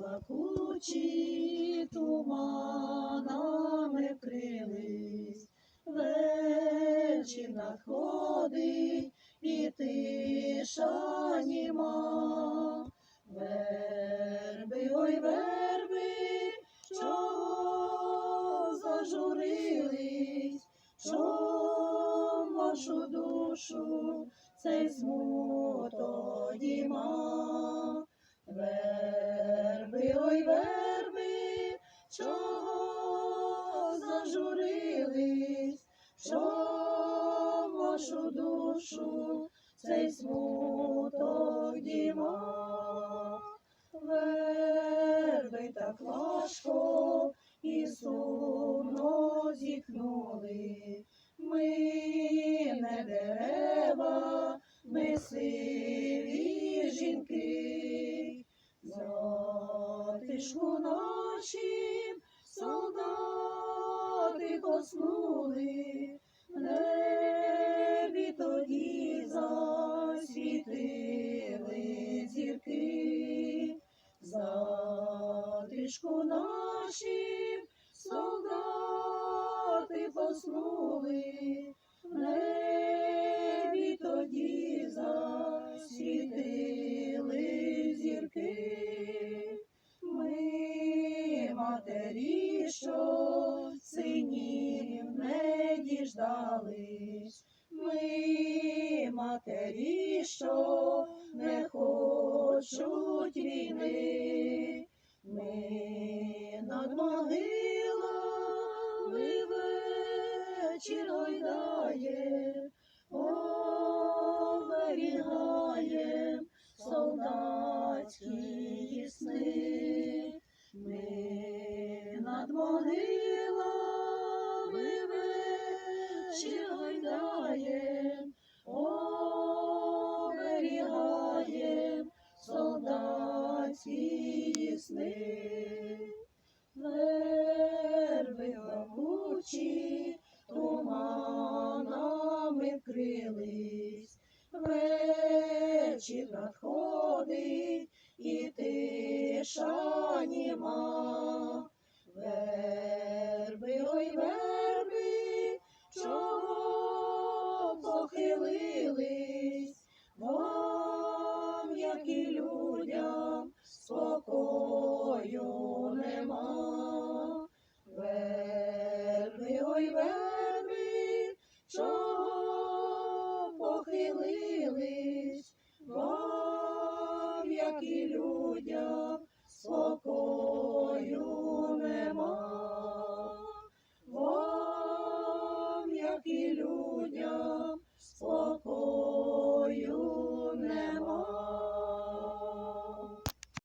плакучі туманами вкрились, вечір надходить і тиша німа. Верби, ой, верби, чого зажурились, що вашу душу цей смуток діма. Верби, ой, верби, чого зажурились, що вашу душу цей смуток діма. Верби так важко і сумно зітхнули. Ми не дерева, ми сиві Затишку ночі солдати коснули, в небі тоді засвітили зірки. Затишку наші солдати поснули, небі матері, що синів не діждались, ми матері, що не хочуть війни, ми над могилами вечір гойдає, Могилами вечір гойдає, оберігає солдатські сни. Верби плакучі туманами вкрились, вечір надходить і тиша німа. і людям.